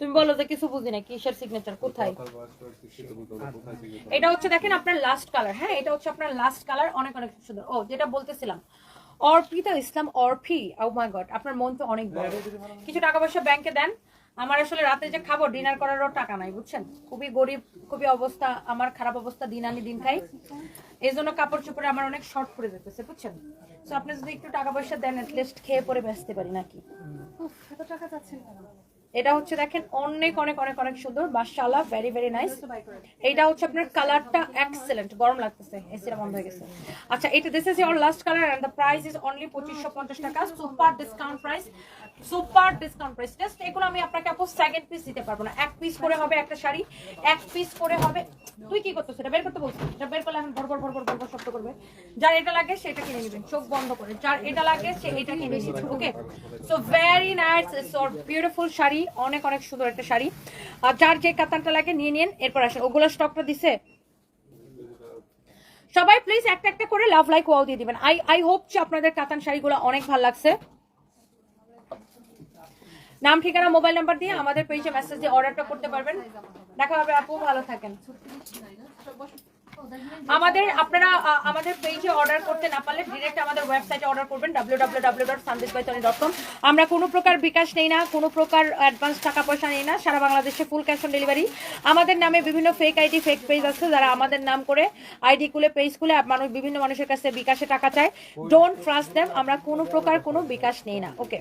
তুমি বলো যে কিছু বুঝি না কিসের সিগনেচার কোথায়? এটা হচ্ছে দেখেন আপনার লাস্ট কালার হ্যাঁ? এটা হচ্ছে আপনার লাস্ট কালার অনেক অনেক সুন্দর। ও যেটা বলতেছিলাম অর্পিতা ইসলাম অর্ফি ও মাই গড আপনার মন তো অনেক বড়। কিছু টাকা পয়সা ব্যাংকে দেন আমার আসলে রাতে যে খাব ডিনার করারও টাকা নাই বুঝছেন? খুবই গরিব খুবই অবস্থা আমার খারাপ অবস্থা দিন আনি দিন খাই। এই জন্য কাপড় চোপড়ে আমার অনেক শর্ট পড়ে যেতেছে বুঝছেন? তো আপনি যদি একটু টাকা পয়সা দেন লিস্ট খেয়ে পরে বেচতে পারি নাকি? এত টাকা চাচ্ছেন এটা হচ্ছে দেখেন অনেক অনেক অনেক অনেক সুন্দর মাশাআল্লাহ ভেরি ভেরি নাইস এইটা হচ্ছে আপনার কালারটা এক্সেলেন্ট গরম লাগতেছে এসিটা বন্ধ হয়ে গেছে। আচ্ছা এটা this is your last colour and the price is only 2550 টাকা super discount price super discount price just এগুলো আমি আপনাকে আপু সেকেন্ড পিস দিতে পারব না এক পিস করে হবে একটা শাড়ি এক পিস করে হবে তুই কি করতেছ? এটা বের করতে বলছিস? এটা বের করলে এখন ভরভর ভরভর ভরভর শব্দ করবে। যার এটা লাগে সেটা কিনে নেবেন চোখ বন্ধ করে। যার এটা লাগে সে এটা কিনে নেবেন okay so very nice it's our beautiful sari. অনেক অনেক সুন্দর একটা শাড়ি। আর যার যে কাতানটা লাগে নিয়ে নিন, এরপর আসেন। ওগুলো স্টকটা দিছে। সবাই প্লিজ একটা একটা করে লাভ লাইক ওয়াও দিয়ে দিবেন। আই আই হোপ যে আপনাদের কাতান শাড়িগুলো অনেক ভালো লাগছে। নাম, ঠিকানা মোবাইল নাম্বার দিয়ে আমাদের পেজে মেসেজ দিয়ে অর্ডারটা করতে পারবেন। দেখা হবে আপু, ভালো থাকেন। আমাদের আপনারা আমাদের পেজে অর্ডার করতে না পারলে ডিরেক্ট আমাদের ওয়েবসাইটে অর্ডার করবেন www.sandishbaitoney.com আমরা কোনো প্রকার বিকাশ নেই না, কোনো প্রকার অ্যাডভান্স টাকা পয়সা নেই না, সারা বাংলাদেশে ফুল ক্যাশ অন ডেলিভারি আমাদের নামে বিভিন্ন ফেক আইডি ফেক পেজ আছে, যারা আমাদের নাম করে আইডি খুলে পেজ খুলে মানুষ, বিভিন্ন মানুষের কাছে বিকাশে টাকা চায়। ডোন্ট ট্রাস্ট দেম আমরা কোনো প্রকার কোনো বিকাশ নেই না ওকে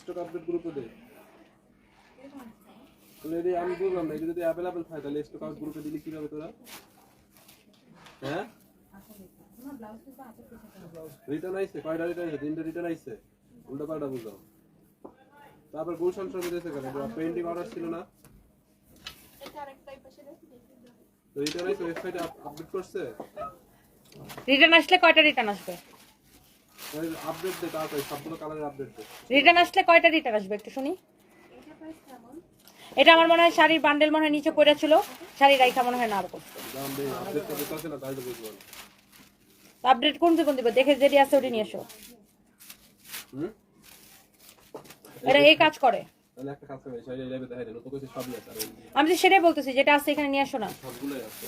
স্টক আপডেট গ্রুপে আমি বললাম না এটা যদি অ্যাভেলেবল থাকে তাহলে স্টক আউট গ্রুপে দিলে কি হবে তোরা? হ্যাঁ? রিটার্ন আইছে কয়টা রিটার্ন আইছে? তিনটা রিটার্ন আইছে। উল্টা পাল্টা বুঝো তারপর গুলশান সব দিতেছে কেন? পেন্টিং অর্ডার ছিল না? তো রিটার্ন আইছে ওয়েবসাইটে আপডেট করছে? রিটার্ন আসলে কয়টা রিটার্ন আসবে? আপডেট দে তাড়াতাড়ি সবগুলো কালারের আপডেট দে। রিটার্ন আসলে কয়টা রিটার্ন আসবে একটু শুনি। এটা আমার মনে হয় শাড়ির বান্ডেল মনে হয় নিচে পড়ে ছিল শাড়ি রাইখা মনে হয় না আর করছে আপডেট কোন কোন দিবে দেখে যেটি আছে ওটি নিয়ে এসো। এটা এই কাজ করে। তাহলে একটা কাজ করে সেই লেভেলে দেখাই দেন তো কইছে সবই আছে আমি তো সেটাই বলতেছি যেটা আছে এখানে নিয়ে আসো না। সবগুলোই আছে।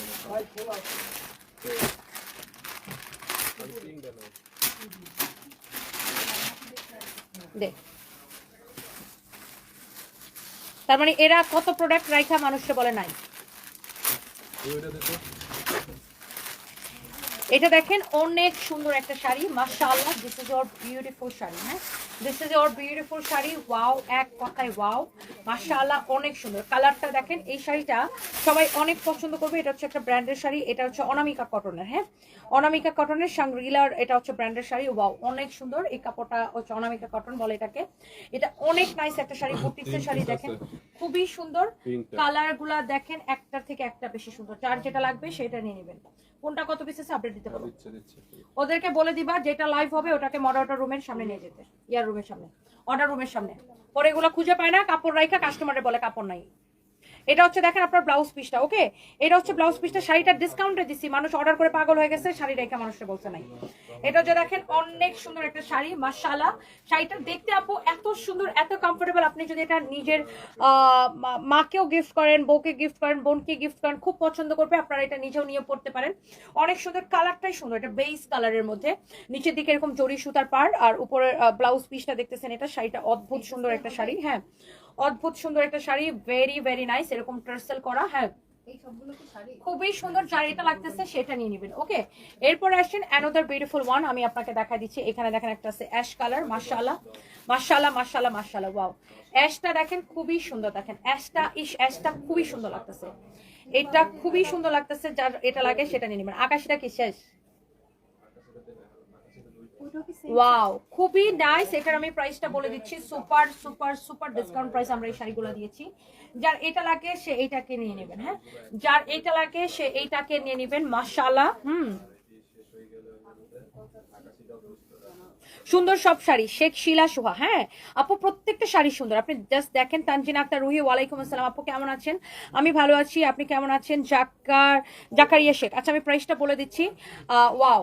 দে। তার মানে এরা কত প্রোডাক্ট রাইখা মানুষকে বলে নাই। এটা দেখেন অনেক সুন্দর একটা শাড়ি। মাশাআল্লাহ this is your beautiful sari হ্যাঁ? This is your beautiful sari. Wow এক কথায় ওয়াও মাশাআল্লাহ অনেক সুন্দর। কালারটা দেখেন এই শাড়িটা সবাই অনেক পছন্দ করবে। এটা হচ্ছে একটা ব্র্যান্ডের শাড়ি এটা হচ্ছে অনামিকা কটনের হ্যাঁ? অনামিকা কটনের সাংগ্রিলার এটা হচ্ছে ব্র্যান্ডের শাড়ি। ওয়াও অনেক সুন্দর। এই কাপড়টা হচ্ছে অনামিকা কটন বলে এটাকে। এটা অনেক নাইস একটা শাড়ি বুটিক্সের শাড়ি দেখেন খুবই সুন্দর। তিনটা। কালারগুলা দেখেন একটার থেকে একটা বেশি সুন্দর। যার যেটা লাগবে সেটা নিয়ে নেবেন। কোনটা কত পিস আছে আপডেট দিতে পারব ওদেরকে বলে দিবা যেটা লাইভ হবে ওটাকে মডারেটর রুমের সামনে নিয়ে যেতে। ইয়ার রুমের সামনে অর্ডার রুমের সামনে। পরে এগুলো খুঁজে পায় না কাপড় রাইখা কাস্টমারে বলে কাপড় নাই। এটা হচ্ছে দেখেন আপনার ব্লাউজ পিসটা ওকে এটা হচ্ছে ব্লাউজ পিসটা শাড়িটা ডিসকাউন্টে দিচ্ছি মানুষ অর্ডার করে পাগল হয়ে গেছে, শাড়ি রেখে মানুষটা বলছে নাই। এটা হচ্ছে দেখেন অনেক সুন্দর একটা শাড়ি, মাশাআল্লাহ। শাড়িটা দেখতে আপু এত সুন্দর, এত কমফোর্টেবল আপনি যদি এটা নিজের মাকেও গিফট করেন, বউকে গিফট করেন, বোনকে গিফট করেন, খুব পছন্দ করবে, আপনারা এটা নিজেও নিয়ে পড়তে পারেন। অনেক সুন্দর কালারটাই সুন্দর, এটা বেস কালারের মধ্যে। নিচের দিকে এরকম জরি সুতার পার আর উপরের ব্লাউজ পিসটা দেখতেছেন, এটা শাড়িটা অদ্ভুত সুন্দর একটা শাড়ি হ্যাঁ। অদ্ভুত সুন্দর একটা শাড়ি ভেরি ভেরি নাইস এরকম টার্সেল করা হ্যাঁ। খুবই সুন্দর এটা লাগতেছে সেটা নিয়ে নেবেন ওকে এরপর আসছেন অ্যানাদার বিউটিফুল ওয়ান আমি আপনাকে দেখা দিচ্ছি এখানে দেখেন একটা আছে অ্যাশ কালার মাশাআল্লাহ মাশাআল্লাহ মাশাআল্লাহ মাশাআল্লাহ ওয়াও অ্যাশটা দেখেন খুবই সুন্দর দেখেন অ্যাশটা ইস অ্যাশটা খুবই সুন্দর লাগতেছে। এটা খুবই সুন্দর লাগতেছে যার এটা লাগে সেটা নিয়ে নেবেন। আকাশটা কি শেষ? ওয়াও খুবই নাইস এটার আমি প্রাইসটা বলে দিচ্ছি। Super super super discount price আমরা এই শাড়িগুলো দিয়েছি। যার এটা লাগে, সে এইটাকে নিয়ে নেবেন হ্যাঁ? যার এটা লাগে, সে এইটাকে নিয়ে নেবেন, মাশাআল্লাহ, হুম। সুন্দর সব শাড়ি, শেখ শিলা সুহা হ্যাঁ? আপু, প্রত্যেকটা শাড়ি সুন্দর। আপনি জাস্ট দেখেন, তানজিন আক্তার রুহি, ওয়ালাইকুম আসসালাম। আপু, কেমন আছেন? আমি ভালো আছি, আপনি কেমন আছেন? জাকার জাকারিয়া শেখ। আচ্ছা আমি প্রাইসটা বলে দিচ্ছি। ওয়াও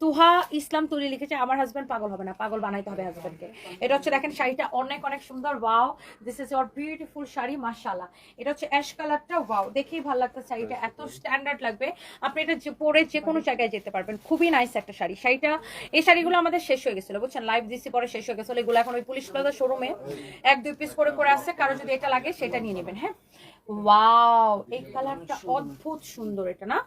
তুহা ইসলাম তুলি লিখেছে আমার হাজবেন্ড পাগল হবে না পাগল বানাইতে হবে হাজবেন্ডকে এটা হচ্ছে দেখেন শাড়িটা অনেক অনেক সুন্দর। Wow this is your beautiful sari মাশাআল্লাহ। এটা হচ্ছে অ্যাশ কালারটা ওয়াও দেখেই ভালো লাগছে শাড়িটা। এত স্ট্যান্ডার্ড লাগবে। আপনি এটা যে- পরে যে কোনো জায়গায় যেতে পারবেন। খুবই নাইস একটা শাড়ি। শাড়িটা এই শাড়িগুলো আমাদের শেষ হয়ে গেছিল বুঝছেন? লাইভ দিছি পরে শেষ হয়ে গেছিল। এগুলো এখন ওই পুলিশ প্লাজা শোরুমে এক দুই পিস করে করে আসছে কারও যদি এটা লাগে সেটা নিয়ে নেবেন হ্যাঁ? ওয়াও এই কালারটা অদ্ভুত সুন্দর এটা না?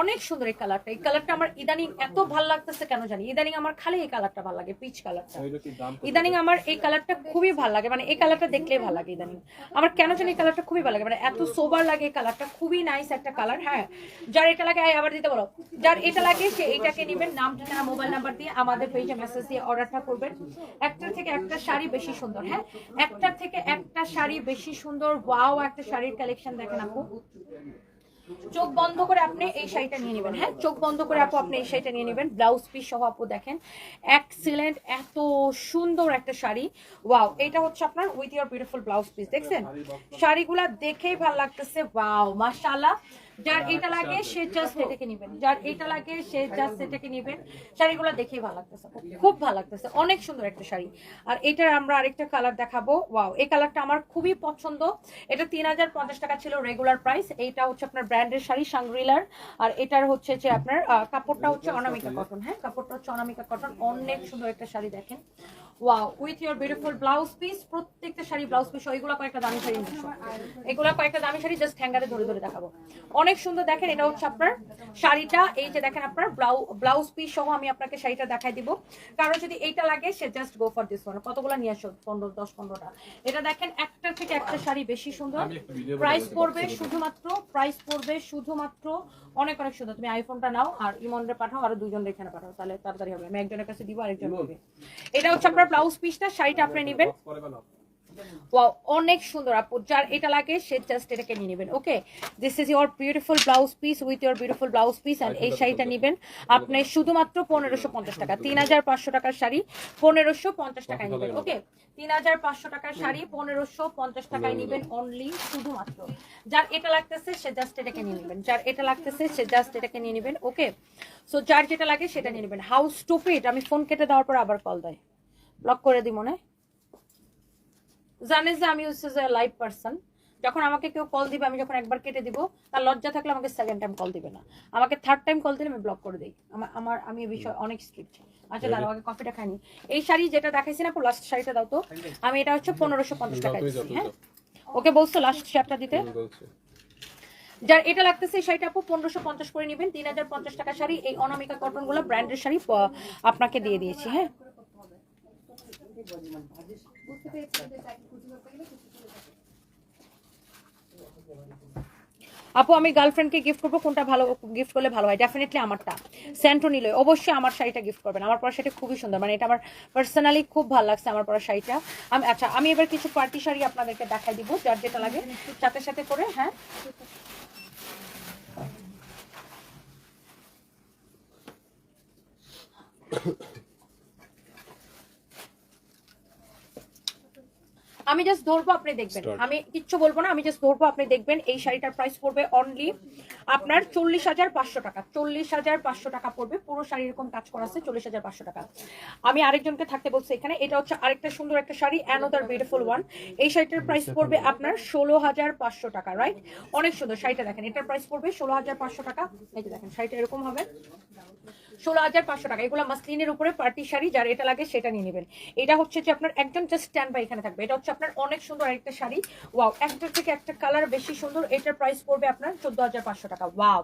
অনেক সুন্দর এই কালারটা এই কালারটা আমার ইদানিং এত ভালো লাগতেছে কেন জানি? ইদানিং আমার খালি এই কালারটা ভালো লাগে পিচ কালারটা? ইদানিং আমার এই কালারটা খুবই ভালো লাগে মানে এই কালারটা দেখলেই ভালো লাগে ইদানিং। আমার কেন জানি এই কালারটা খুবই ভালো লাগে মানে এত সোবার লাগে এই কালারটা খুবই নাইস একটা কালার হ্যাঁ? যার এটা লাগে আবার দিতে বলো। যার এটা লাগে সে এইটাকে নেবেন নাম ঠিকানা মোবাইল নাম্বার দিয়ে আমাদের পেজে মেসেজ দিয়ে অর্ডারটা করবেন। একটার থেকে একটা শাড়ি বেশি সুন্দর হ্যাঁ? একটার থেকে একটা শাড়ি বেশি সুন্দর ওয়াও একটা শাড়ির কালেকশন দেখেন আপু। চোখ বন্ধ করে আপনি এই শাড়িটা নিয়ে নেবেন হ্যাঁ? চোখ বন্ধ করে আপু আপনি এই শাড়িটা নিয়ে নেবেন ব্লাউজ পিস সহ আপু দেখেন। এক্সিলেন্ট এত সুন্দর একটা শাড়ি। ওয়াও এটা হচ্ছে আপনার with your beautiful blouse piece দেখছেন? শাড়িগুলা দেখেই ভালো লাগতেছে। ওয়াও মাশাআল্লাহ। যার এটা লাগে সে জাস্ট এটাকে নেবেন। যার এটা লাগে সে জাস্ট এটাকে নেবেন। শাড়িগুলো দেখেই ভালো লাগতেছে। খুব ভালো লাগতেছে। অনেক সুন্দর একটা শাড়ি। আর এটার আমরা আরেকটা কালার দেখাবো। ওয়াও এই কালারটা আমার খুবই পছন্দ। এটা তিন হাজার পঞ্চাশ টাকা ছিল রেগুলার প্রাইস এইটা হচ্ছে আপনার ব্র্যান্ডের শাড়ি সাংগ্রিলার আর এটার হচ্ছে যে আপনার কাপড়টা হচ্ছে অনামিকা কটন হ্যাঁ? কাপড়টা হচ্ছে অনামিকা কটন অনেক সুন্দর একটা শাড়ি দেখেন। Wow with beautiful blouse piece প্রত্যেকটা শাড়ি ব্লাউজ পিস কয়েকটা দামি শাড়ি এগুলো কয়েকটা দামি শাড়ি জাস্ট হ্যাঙ্গারে ধরে ধরে দেখাবো। অনেক সুন্দর দেখেন এটা হচ্ছে আপনার শাড়িটা এই যে দেখেন আপনার ব্লাউজ পিস সহ আমি আপনাকে শাড়িটা দেখাই দিব। কারও যদি এইটা লাগে সে just go for this one কতগুলো নিয়ে আসো? পনেরো দশ পনেরোটা। এটা দেখেন একটা থেকে একটা শাড়ি বেশি সুন্দর। প্রাইস পড়বে শুধুমাত্র প্রাইস পড়বে শুধুমাত্র অনেক অনেক সুন্দর। তুমি আইফোনটা নাও আর ইমনরে পাঠাও আর দুজন এখানে পাঠাও। তাহলে তাড়াতাড়ি হবে। আমি একজনের কাছে দিব আরেকজন। দিবে এটা হচ্ছে আপনার ব্লাউজ পিসটা শাড়িটা আপনি নেবেন। ওয়াও অনেক সুন্দর আপু, যার এটা লাগে, সে জাস্ট এটাকে নিয়ে নেবেন okay this is your beautiful blouse piece with your beautiful blouse piece and এই শাড়িটা নেবেন। আপনি শুধুমাত্র পনেরোশো পঞ্চাশ টাকা, তিন হাজার পাঁচশো টাকার শাড়ি পনেরোশো পঞ্চাশ টাকায় নেবেন ওকে তিন হাজার পাঁচশো টাকার শাড়ি পনেরোশো পঞ্চাশ টাকায় নেবেন অনলি শুধুমাত্র। যার এটা লাগতেছে, সে জাস্ট এটাকে নিয়ে নেবেন। যার এটা লাগতেছে, সে জাস্ট এটাকে নিয়ে নেবেন ওকে সো যার যেটা লাগে, সেটা নিয়ে নেবেন। হাউ স্টুপিড আমি ফোন কেটে দেওয়ার পর আবার কল দেয়। ব্লক করে দিই মনে? জানে যে আমি হচ্ছে যে লাইভ পার্সন যখন আমাকে কেউ কল দিবে আমি যখন একবার কেটে দিব তার লজ্জা থাকলে আমাকে সেকেন্ড টাইম কল দিবে না। আমাকে থার্ড টাইম কল দিলে আমি ব্লক করে দিই। আমার আমার আমি এই বিষয়ে অনেক স্ট্রিক্ট আচ্ছা দাঁড়াও আগে কফিটা খাইনি এই শাড়ি যেটা দেখাইছি না লাস্ট শাড়িটা দাও তো। আমি এটা হচ্ছে পনেরোশো পঞ্চাশ টাকা হ্যাঁ? ওকে বলছো লাস্ট শার্টটা দিতে? যার এটা লাগতেছে এই শাড়িটা আপু পনেরোশো পঞ্চাশ করে নেবেন। তিন হাজার পঞ্চাশ টাকা শাড়ি। এই অনামিকা কটনগুলো ব্র্যান্ডের শাড়ি আপনাকে দিয়ে দিয়েছি হ্যাঁ? আপু, আমি গার্লফ্রেন্ডকে গিফট করব, কোনটা ভালো গিফট করলে ভালো হয়? ডেফিনেটলি আমারটা। স্যান্টো নিলে অবশ্যই আমার শাড়িটা গিফট করবেন। আমার পরা শাড়িটা খুবই সুন্দর। মানে এটা আমার পার্সোনালি খুব ভালো লাগছে আমার পরা শাড়িটা। আমি আচ্ছা আমি এবার কিছু পার্টি শাড়ি আপনাদেরকে দেখাই দিব, যার যেটা লাগে। সাথে সাথে করে হ্যাঁ? আমি জাস্ট ধরবো আপনি দেখবেন। আমি কিচ্ছু বলব না আমি জাস্ট ধরবো আপনি দেখবেন এই শাড়িটার প্রাইস পড়বে অনলি আপনার চল্লিশ হাজার পাঁচশো টাকা চল্লিশ হাজার পাঁচশো টাকা পড়বে পুরো শাড়ি এরকম কাজ করা আছে চল্লিশ হাজার পাঁচশো টাকা। আমি আরেকজনকে থাকতে বলছি এখানে এটা হচ্ছে আরেকটা সুন্দর একটা শাড়ি অ্যানোদার বিউটিফুল ওয়ান এই শাড়িটার প্রাইস পড়বে আপনার ষোলো হাজার পাঁচশো টাকা রাইট অনেক সুন্দর শাড়িটা দেখেন এটার প্রাইস পড়বে ষোলো হাজার পাঁচশো টাকা। এই যে দেখেন শাড়িটা এরকম হবে। ষোলো হাজার পাঁচশো টাকা এগুলো মাসলিনের উপরে পার্টি শাড়ি যার এটা লাগে সেটা নিয়ে নেবেন। এটা হচ্ছে যে আপনার একজন জাস্ট স্ট্যান্ড বাই এখানে থাকবে। এটা হচ্ছে আপনার অনেক সুন্দর একটা শাড়ি। ওয়াও একটার থেকে একটা কালার বেশি সুন্দর এটার প্রাইস পড়বে আপনার চোদ্দ হাজার পাঁচশো টাকা। ওয়াও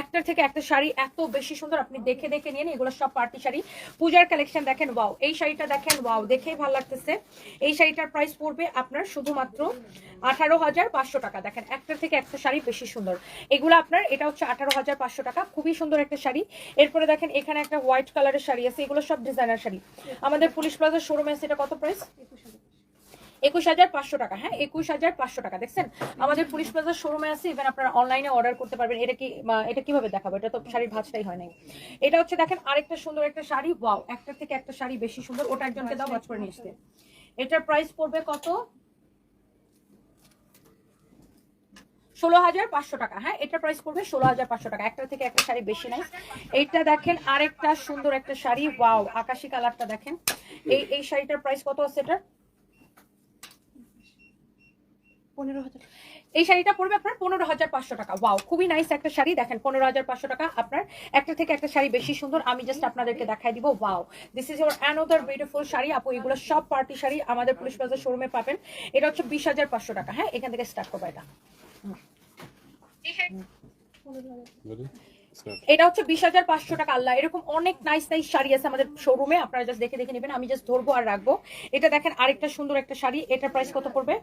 একটার থেকে একটা শাড়ি এত বেশি সুন্দর আপনি দেখে দেখে নিন, এগুলো সব পার্টি শাড়ি। পূজার কালেকশন দেখেন ওয়াও এই শাড়িটা দেখেন ওয়াও দেখেই ভালো লাগতেছে। এই শাড়িটার প্রাইস পড়বে আপনার শুধুমাত্র আঠারো হাজার পাঁচশো টাকা। দেখেন একটার থেকে একটা শাড়ি বেশি সুন্দর। এগুলো আপনার, এটা হচ্ছে আঠারো হাজার পাঁচশো টাকা। খুবই সুন্দর একটা শাড়ি। এরপরে দেখেন, এখানে একটা হোয়াইট কালারের শাড়ি আছে, এগুলো সব ডিজাইনার শাড়ি। আমাদের পুলিশ প্লাজার শোরুমে আছে, এটা কত প্রাইস একুশ হাজার পাঁচশো টাকা হ্যাঁ একুশ হাজার পাঁচশো টাকা, দেখছেন? আমাদের পুলিশ প্লাজার শোরুমে আছে ইভেন আপনারা অনলাইনে অর্ডার করতে পারবেন। এটা কি এটা কীভাবে দেখাবো? এটা তো শাড়ির ভাঁজটাই হয় নাই। এটা হচ্ছে, দেখেন, আরেকটা সুন্দর একটা শাড়ি। ওয়াও একটা থেকে একটা শাড়ি বেশি সুন্দর। ওটা একজনকে দাও ভাঁজ করে নিয়ে এটার প্রাইস পড়বে কত? ষোলো হাজার পাঁচশো টাকা হ্যাঁ এটা প্রাইস পড়বে ষোলো হাজার পাঁচশো টাকা। একটা থেকে একটা শাড়ি বেশি নাই। এইটা, দেখেন, আরেকটা সুন্দর একটা শাড়ি। ওয়াও আকাশি কালারটা দেখেন। এই এই শাড়িটার প্রাইস কত আছে এটা পনেরো হাজার। এই শাড়িটা পড়বে আপনার পনেরো হাজার পাঁচশো টাকা। ওয়াও খুবই নাইস একটা শাড়ি। দেখেন পনেরো হাজার পাঁচশো টাকা আপনার একটা থেকে একটা শাড়ি বেশি সুন্দর। আমি জাস্ট আপনাদেরকে দেখাই দিব। Wow this is your another beautiful sari. আপু এগুলো সব পার্টি শাড়ি আমাদের পুলিশ প্লাজা শোরুমে পাবেন। এটা হচ্ছে বিশ হাজার পাঁচশো টাকা। হ্যাঁ এখান থেকে স্টার্ট করব এটা। এটা হচ্ছে বিশ হাজার পাঁচশো টাকা। আল্লাহ এরকম অনেক নাইস নাইস শাড়ি আছে আমাদের শোরুমে আপনারা জাস্ট দেখে দেখে নেবেন। আমি জাস্ট ধরবো আর রাখব। এটা দেখেন আরেকটা সুন্দর একটা শাড়ি। এটার প্রাইস কত পড়বে?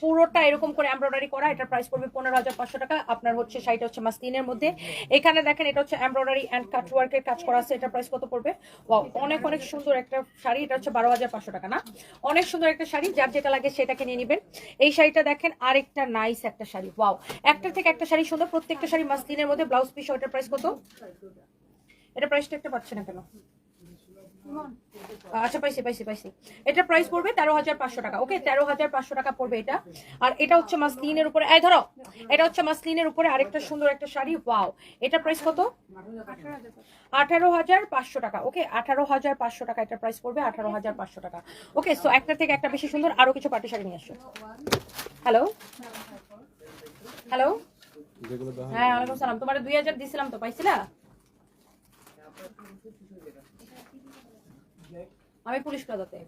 পুরোটা এরকম করে এমব্রয়ডারি করা এটার প্রাইস পড়বে পনেরো হাজার পাঁচশো টাকা। আপনার হচ্ছে শাড়িটা হচ্ছে মাসলিনের মধ্যে। এখানে দেখেন এটা হচ্ছে এমব্রয়ডারি অ্যান্ড কাটওয়ার্কের কাজ করা আছে এটার প্রাইস কত পড়বে? ওয়াও অনেক অনেক সুন্দর একটা শাড়ি এটা হচ্ছে বারো হাজার পাঁচশো টাকা না? অনেক সুন্দর একটা শাড়ি যার যেটা লাগে সেটাকে নিয়ে নেবেন। এই শাড়িটা দেখেন আরেকটা নাইস একটা শাড়ি ওয়াও একটা থেকে একটা শাড়ি সুন্দর প্রত্যেকটা শাড়ি মাসলিনের মধ্যে ব্লাউজ পিস ওটার প্রাইস কত? এটা প্রাইসটা একটা পাচ্ছে না কেন? আচ্ছা পাইছি পাইছি পাইছি। এটা প্রাইস পড়বে তেরো হাজার পাঁচশো টাকা। ওকে তেরো হাজার পাঁচশো টাকা পড়বে এটা। আর এটা হচ্ছে মাসলিনের উপরে। এই ধরো এটা হচ্ছে মাসলিনের উপরে আরেকটা সুন্দর একটা শাড়ি। ওয়াও এটা প্রাইস কত? আঠারো হাজার পাঁচশো টাকা। ওকে আঠারো হাজার পাঁচশো টাকা এটা প্রাইস পড়বে আঠারো হাজার পাঁচশো টাকা। ওকে সো একটা থেকে একটা বেশি সুন্দর আরও কিছু পাটি শাড়ি নিয়ে আসো। হ্যালো হ্যালো হ্যাঁ ওয়ালাইকুম সালাম। তোমার দুই হাজার দিছিলাম তো পাইছিলা? আমি পুলিশ প্লাজাতে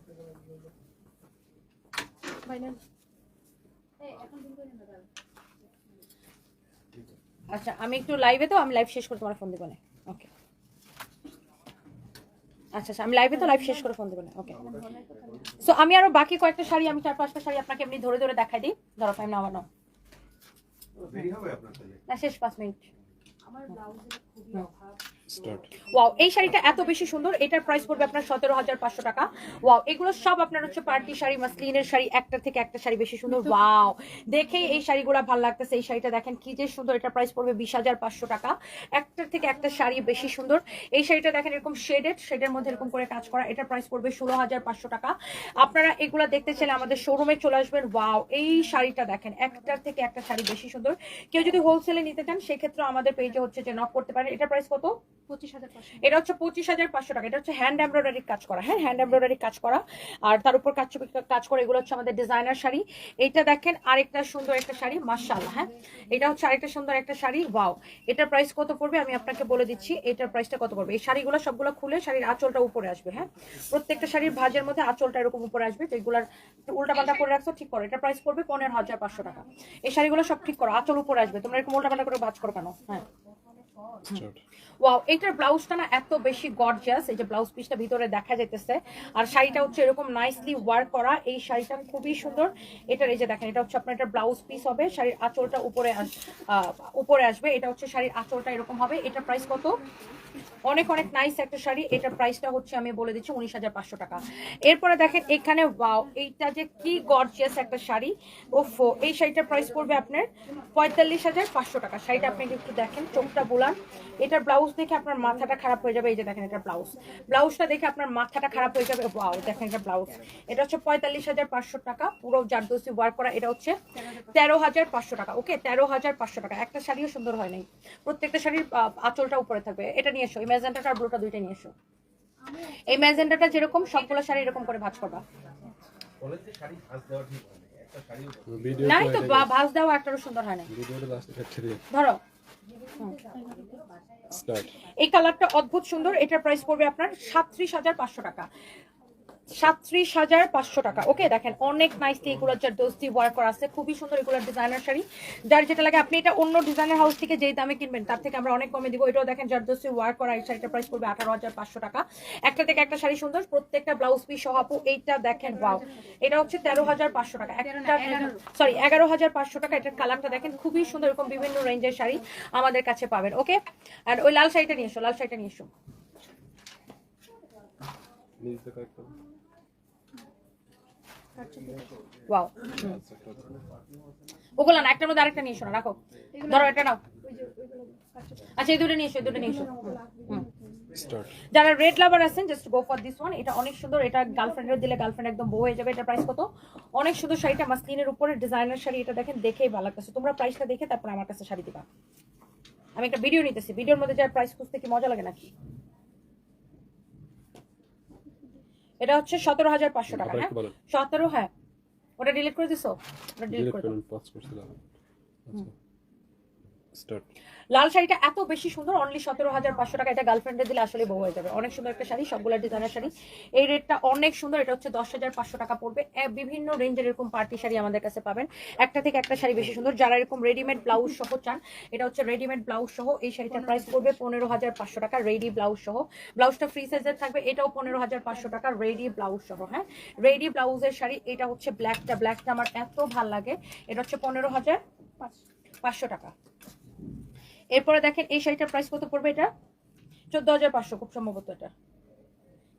আচ্ছা আমি একটু লাইভে তো আমি লাইভ শেষ করে তোমার ফোন দেবো না। ওকে আচ্ছা আচ্ছা আমি লাইভে তো লাইভ শেষ করে ফোন দেবো না। ওকে সো আমি আরও বাকি কয়েকটা শাড়ি আমি চার পাঁচটা শাড়ি আপনাকে এমনি ধরে ধরে দেখাই দিই। ধরো টাইম না আমার নাও না শেষ পাঁচ মিনিট। ওয়াও এই শাড়িটা এত বেশি সুন্দর। এটার প্রাইস পড়বে আপনার সতেরো হাজার পাঁচশো টাকা। ওয়াও এগুলো সব আপনার হচ্ছে পার্টি শাড়ি মাসলিনের শাড়ি, একটা থেকে একটা শাড়ি বেশি সুন্দর। ওয়াও দেখেই এই শাড়িগুলো ভালো লাগতেছে। এই শাড়িটা দেখেন কি যে সুন্দর। এটার প্রাইস পড়বে বিশ হাজার পাঁচশো টাকা। একটার থেকে একটা শাড়ি বেশি সুন্দর। এই শাড়িটা দেখেন এরকম শেডেড শেডের মধ্যে এরকম করে কাজ করা। এটার প্রাইস পড়বে ষোলো হাজার পাঁচশো টাকা। আপনারা এগুলা দেখতে চাইলে আমাদের শোরুমে চলে আসবেন। ওয়াও এই শাড়িটা দেখেন একটার থেকে একটা শাড়ি বেশি সুন্দর। কেউ যদি হোলসেলে নিতে চান, সেক্ষেত্রে আমাদের পেজে হচ্ছে যে নক করতে পারেন। এটার প্রাইস কত? এটা হচ্ছে পঁচিশ হাজার পাঁচশো টাকা। এটা হচ্ছে হ্যান্ড এমব্রয়ডারি কাজ করা। হ্যাঁ হ্যান্ড এমব্রয়ডারি কাজ করা। আর তার উপর কাজ কাজ এগুলো হচ্ছে আমাদের ডিজাইনার শাড়ি। এটা দেখেন আরেকটা সুন্দর একটা শাড়ি মার্শাল্লাহ হ্যাঁ। এটা হচ্ছে আরেকটা সুন্দর একটা শাড়ি, ওয়াও। এটার প্রাইস কত পড়বে? আমি আপনাকে বলে দিচ্ছি, এটার প্রাইসটা কত পড়বে? এই শাড়িগুলো সবগুলো খুলে শাড়ির আঁচলটা উপরে আসবে হ্যাঁ। প্রত্যেকটা শাড়ির ভাজের মধ্যে আঁচলটা এরকম উপরে আসবে যেগুলার উল্টা পাল্টা করে রাখছো, ঠিক করো। এটা প্রাইস পড়বে পনেরো হাজার পাঁচশো টাকা। এই শাড়িগুলো সব ঠিক করো, আঁচল উপরে আসবে। তোমরা এরকম উল্টা পাল্টা করে ভাজ করো কেন? হ্যাঁ। স্টার্ট ওয়াও এটার ব্লাউজটা না এত বেশি এই যে ব্লাউজ পিসটা ভিতরে দেখা যাইতেছে। আর শাড়িটা হচ্ছে এরকম নাইসলি ওয়ার্ক করা। এই শাড়িটা খুবই সুন্দর। এটার এই যে দেখেন, এটা হচ্ছে আপনার এটা ব্লাউজ পিস হবে। শাড়ির আঁচলটা উপরে উপরে আসবে। এটা হচ্ছে শাড়ির আঁচলটা এরকম হবে। প্রাইস কত? অনেক অনেক নাইস একটা শাড়ি। এটার প্রাইসটা হচ্ছে আমি বলে দিচ্ছি উনিশ হাজার পাঁচশো টাকা। এরপরে দেখেন, এখানে ওয়াও এইটা যে কি গর্জিয়াস একটা শাড়ি। ওফো, এই শাড়িটার প্রাইস পড়বে আপনার পঁয়তাল্লিশ হাজার পাঁচশো টাকা। শাড়িটা আপনি একটু দেখেন, চোখটা বুলান। এটার ব্লাউজ দেখে আপনার মাথাটা খারাপ হয়ে যাবে এই যে দেখেন এটা ব্লাউজ। ব্লাউজটা দেখে আপনার মাথাটা খারাপ হয়ে যাবে ওয়াও দেখেন এটা ব্লাউজ। এটা হচ্ছে পঁয়তাল্লিশ হাজার পাঁচশো টাকা পুরো জারদোসি ওয়ার্ক করা এটা হচ্ছে তেরো হাজার পাঁচশো টাকা। ওকে তেরো হাজার পাঁচশো টাকা। একটা শাড়িও সুন্দর হয় নাই। প্রত্যেকটা শাড়ির আঁচলটা উপরে থাকবে। এটা নিয়ে এসো এই ম্যাজেন্টাটা আর ব্লুটা দুইটা নিয়ে এসো। এই ম্যাজেন্টাটা যেরকম সবগুলো শাড়ি এরকম করে ভাঁজ করবা। নাই তো ভাঁজ দেওয়া একটারও সুন্দর হয় না ধরো এই কালারটা অদ্ভুত সুন্দর এটার প্রাইস পড়বে আপনার সাতত্রিশ হাজার পাঁচশো টাকা। সাতত্রিশ হাজার পাঁচশো টাকা। ওকে দেখেন অনেক নাইসলি এগুলোর যার দোস্তি ওয়ার্ক করা আছে খুবই সুন্দর এগুলোর ডিজাইনার শাড়ি। যার যেটা লাগে আপনি এটা অন্য ডিজাইনার হাউস থেকে যেই দামে কিনবেন তার থেকে আমরা অনেক কমে দিব। এটাও দেখেন যার দোস্তি ওয়ার্ক করা এই শাড়িটার প্রাইস পড়বে আঠারো হাজার পাঁচশো টাকা। একটা থেকে একটা শাড়ি সুন্দর প্রত্যেকটা ব্লাউজ পিস সহ আপু এইটা দেখেন ওয়াও এটা হচ্ছে তেরো হাজার পাঁচশো টাকা। একটা সরি এগারো হাজার পাঁচশো টাকা এটার কালারটা দেখেন খুবই সুন্দর এরকম বিভিন্ন রেঞ্জের শাড়ি আমাদের কাছে পাবেন ওকে আর ওই লাল শাড়িটা নিয়ে এসো লাল শাড়িটা নিয়ে এসো। ওয়াও ওগুলো না একটার মধ্যে আরেকটা নিয়ে এসো না রাখো। ধরো এটা নাও। আচ্ছা এই দুটো নিয়ে এসো এই দুটো নিয়ে এসো। যারা রেড লাভার আছেন just go for this one এটা অনেক সুন্দর এটা গার্লফ্রেন্ডের দিলে গার্লফ্রেন্ড একদম বউ হয়ে যাবে এটা প্রাইস কত? অনেক সুন্দর শাড়িটা মাসলিনের উপরে ডিজাইনার শাড়ি এটা দেখেন দেখেই ভালো লাগতেছে। তোমরা প্রাইসটা দেখে তারপর আমার কাছে শাড়ি দিবা। আমি একটা ভিডিও নিতেছি ভিডিওর মধ্যে যার প্রাইস খুঁজতে কি মজা লাগে নাকি? এটা হচ্ছে সতেরো হাজার পাঁচশো টাকা হ্যাঁ? সতেরো হ্যাঁ। ওটা ডিলিট করে দিছো? ওটা ডিলিট করে দাও। লাল শাড়িটা এত বেশি সুন্দর অনলি সতেরো হাজার পাঁচশো টাকা। এটা গার্লফ্রেন্ডে দিলে আসলে বউ হয়ে যাবে। অনেক সুন্দর একটা শাড়ি সবগুলো ডিজাইনার শাড়ি। এই রেটটা অনেক সুন্দর এটা হচ্ছে দশ হাজার পাঁচশো টাকা পড়বে। বিভিন্ন রেঞ্জের এরকম পার্টি শাড়ি আমাদের কাছে পাবেন। একটা থেকে একটা শাড়ি বেশি সুন্দর। যারা এরকম রেডিমেড ব্লাউজ সহ চান এটা হচ্ছে রেডিমেড ব্লাউজ সহ। এই শাড়িটার প্রাইস পড়বে পনেরো হাজার পাঁচশো টাকা রেডি ব্লাউজ সহ। ব্লাউজটা ফ্রি সাইজের থাকবে। এটাও পনেরো হাজার পাঁচশো টাকা রেডি ব্লাউজ সহ হ্যাঁ? রেডি ব্লাউজের শাড়ি এটা হচ্ছে ব্ল্যাকটা ব্ল্যাকটা আমার এত ভালো লাগে। এটা হচ্ছে পনেরো হাজার পাঁচশো টাকা। এরপরে দেখেন এই শাড়িটার প্রাইস কত পড়বে এটা? চোদ্দ হাজার পাঁচশো খুব সম্ভবত এটা।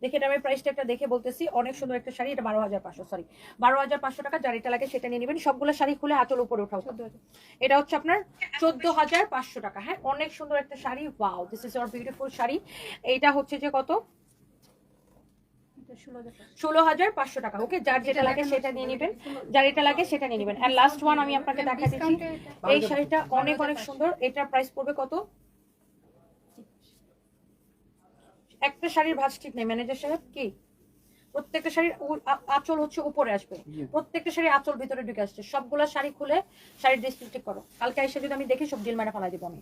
দেখেন আমি প্রাইসটা একটা দেখে বলতেছি অনেক সুন্দর একটা শাড়ি এটা বারো হাজার পাঁচশো সরি বারো হাজার পাঁচশো টাকা যার এটা লাগে সেটা নিয়ে নেবেন। সবগুলো শাড়ি খুলে আঁচল উপরে উঠাও। এটা হচ্ছে আপনার চোদ্দ হাজার পাঁচশো টাকা। হ্যাঁ অনেক সুন্দর একটা sari. Wow this is your beautiful sari. এইটা হচ্ছে যে কত? ষোলো হাজার পাঁচশো টাকা। ওকে যার যেটা লাগে সেটা নিয়ে নেবেন। যার এটা লাগে সেটা নিয়ে নেবেন। লাস্ট ওয়ান আমি আপনাকে দেখা দিচ্ছি এই শাড়িটা অনেক অনেক সুন্দর। এটার প্রাইস পড়বে কত? একটা শাড়ির ভাঁজ ঠিক নেই। ম্যানেজার সাহেব কি? প্রত্যেকটা শাড়ির আঁচল হচ্ছে উপরে আসবে। প্রত্যেকটা শাড়ি আঁচল ভিতরে ঢুকে আসছে। সবগুলা শাড়ি খুলে শাড়ির ডিসপ্লে ঠিক করো। কালকে এসে যদি আমি দেখি সব ডিল মেরা ফেলা দিব আমি।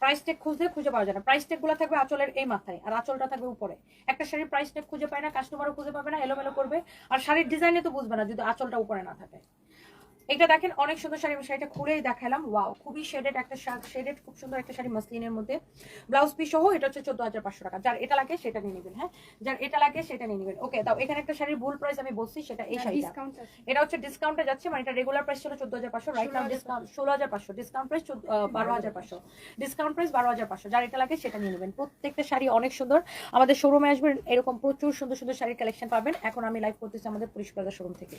প্রাইস ট্যাগ খুঁজতে খুঁজে পাওয়া যায় না। প্রাইস ট্যাগগুলো থাকবে আঁচলের এই মাথায় আর আঁচলটা থাকবে উপরে। একটা শাড়ির প্রাইস ট্যাগ খুঁজে পায় না কাস্টমারও খুঁজে পাবে না, এলোমেলো করবে। আর শাড়ির ডিজাইনে তো বুঝবে না যদি আঁচলটা উপরে না থাকে। এটা দেখেন অনেক সুন্দর শাড়ি আমি শাড়িটা খুলেই দেখালাম। ওয়াও খুবই শেডেড একটা শেডেড খুব সুন্দর একটা শাড়ি মাসলিনের মধ্যে। ব্লাউজ পিস সহ এটা হচ্ছে চোদ্দ হাজার পাঁচশো টাকা। যার এটা লাগে সেটা নিয়ে নেবেন হ্যাঁ? যার এটা লাগে সেটা নিয়ে নেবেন। ওকে দাও এখানে একটা শাড়ির ভুল প্রাইস আমি বলছি সেটা এই শাড়িটা। ডিসকাউন্ট এটা হচ্ছে ডিসকাউন্টে যাচ্ছে মানে এটা রেগুলার প্রাইস ছিল চোদ্দ হাজার পাঁচশো রাইট নাও ডিসকাউন্ট ষোলো হাজার পাঁচশো। ডিসকাউন্ট প্রাইস বারো হাজার পাঁচশো। ডিসকাউন্ট প্রাইস বারো হাজার পাঁচশো। যার এটা লাগে সেটা নিয়ে নেবেন। প্রত্যেকটা শাড়ি অনেক সুন্দর। আমাদের শোরুমে আসবেন এরকম প্রচুর সুন্দর সুন্দর শাড়ির কালেকশন পাবেন। এখন আমি লাইভ করতেছি আমাদের পুলিশ প্লাজা শোরুম থেকে।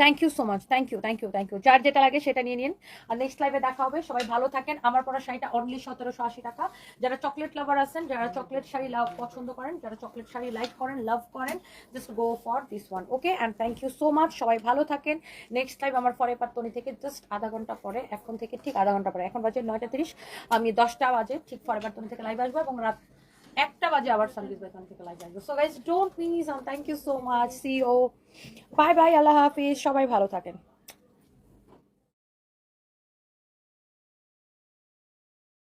Thank you so much thank you thank you thank you যার যেটা লাগে সেটা নিয়ে নিন। আর নেক্সট লাইভে দেখা হবে। সবাই ভালো থাকেন। আমার পড়া শাড়িটা অনলি সতেরোশো আশি টাকা। যারা চকলেট লাভার আছেন, যারা চকলেট শাড়ি লাভ পছন্দ করেন, যারা চকলেট শাড়ি লাইক করেন লাভ করেন just go for this one okay and thank you so much সবাই ভালো থাকেন। নেক্সট লাইভ আমার ফরে পাত্তনি থেকে জাস্ট আধা ঘণ্টা পরে, এখন থেকে ঠিক আধা ঘণ্টা পরে। এখন বাজে নয়টা তিরিশ। আমি দশটা বাজে, ঠিক ফরে পাত্তনি থেকে লাইভ আসব এবং রাত একটা বাজে আবার সন্দীপ বেতন থেকে লাইভ আসবে। So guys don't miss thank you so much see you bye bye আল্লাহ হাফিজ, সবাই ভালো থাকেন।